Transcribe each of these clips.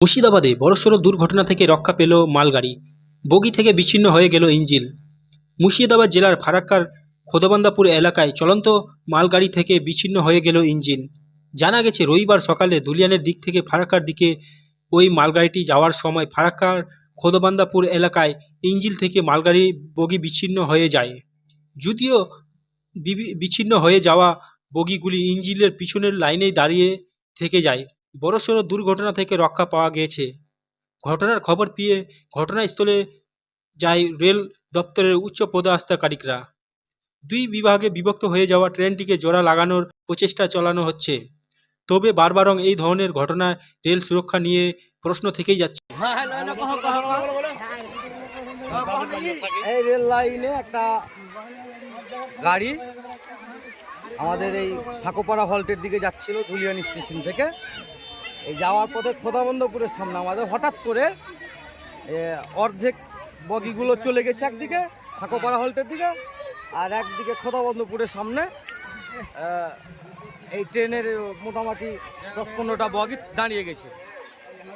মুর্শিদাবাদে বড়সড় দুর্ঘটনা থেকে রক্ষা পেল মালগাড়ি। বগি থেকে বিচ্ছিন্ন হয়ে গেল ইঞ্জিল মুর্শিদাবাদ জেলার ফারাক্কার খোদবান্দাপুর এলাকায় চলন্ত মালগাড়ি থেকে বিচ্ছিন্ন হয়ে গেল ইঞ্জিন। জানা গেছে, রবিবার সকালে দুলিয়ানের দিক থেকে ফারাক্কার দিকে ওই মালগাড়িটি যাওয়ার সময় ফারাক্কার খোদবান্দাপুর এলাকায় ইঞ্জিল থেকে মালগাড়ি বগি বিচ্ছিন্ন হয়ে যায়। যদিও বিচ্ছিন্ন হয়ে যাওয়া বগিগুলি ইঞ্জিলের পিছনের লাইনেই দাঁড়িয়ে থেকে যায়। বড়সড় দুর্ঘটনা থেকে রক্ষা পাওয়া গিয়েছে। ঘটনার খবর পেয়ে ঘটনাস্থলে যায় রেল দপ্তরের উচ্চ পদাধিকারিকরা দুই বিভাগে বিভক্ত হয়ে যাওয়া ট্রেনটিকে জোড়া লাগানোর প্রচেষ্টা চালানো হচ্ছে। তবে বারবারং এই ধরনের ঘটনায় রেল সুরক্ষা নিয়ে প্রশ্ন থেকেই যাচ্ছে। এই রেল লাইনে একটা গাড়ি আমাদের এই সাকোপাড়া হল্টের দিকে যাচ্ছিল ধুলিয়ানি স্টেশন থেকে। এই যাওয়ার পথে খোদাবন্দপুরের সামনে আমাদের হঠাৎ করে অর্ধেক বগিগুলো চলে গেছে একদিকে সাকোপাড়া হল্টের দিকে, আর একদিকে খোদাবন্দপুরের সামনে এই ট্রেনের মোটামুটি দশ পনেরোটা বগি দাঁড়িয়ে গেছে।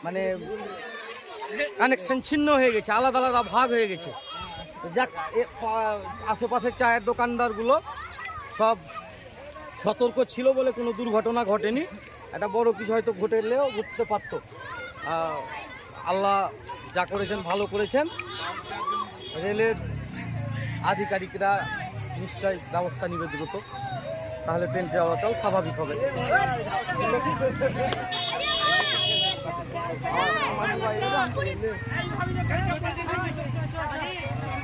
মানে কানেকশন ছিন্ন হয়ে গেছে, আলাদা আলাদা ভাগ হয়ে গেছে। যাক আশেপাশের চায়ের দোকানদারগুলো সব সতর্ক ছিল বলে কোনো দুর্ঘটনা ঘটেনি। একটা বড় কিছু হয়তো ঘটে এলেও ঘটতে পারতো আল্লাহ যা করেছেন ভালো করেছেন রেলের আধিকারিকরা নিশ্চয় ব্যবস্থা নিবে দ্রুত তাহলে ট্রেন চলাচল স্বাভাবিক হবে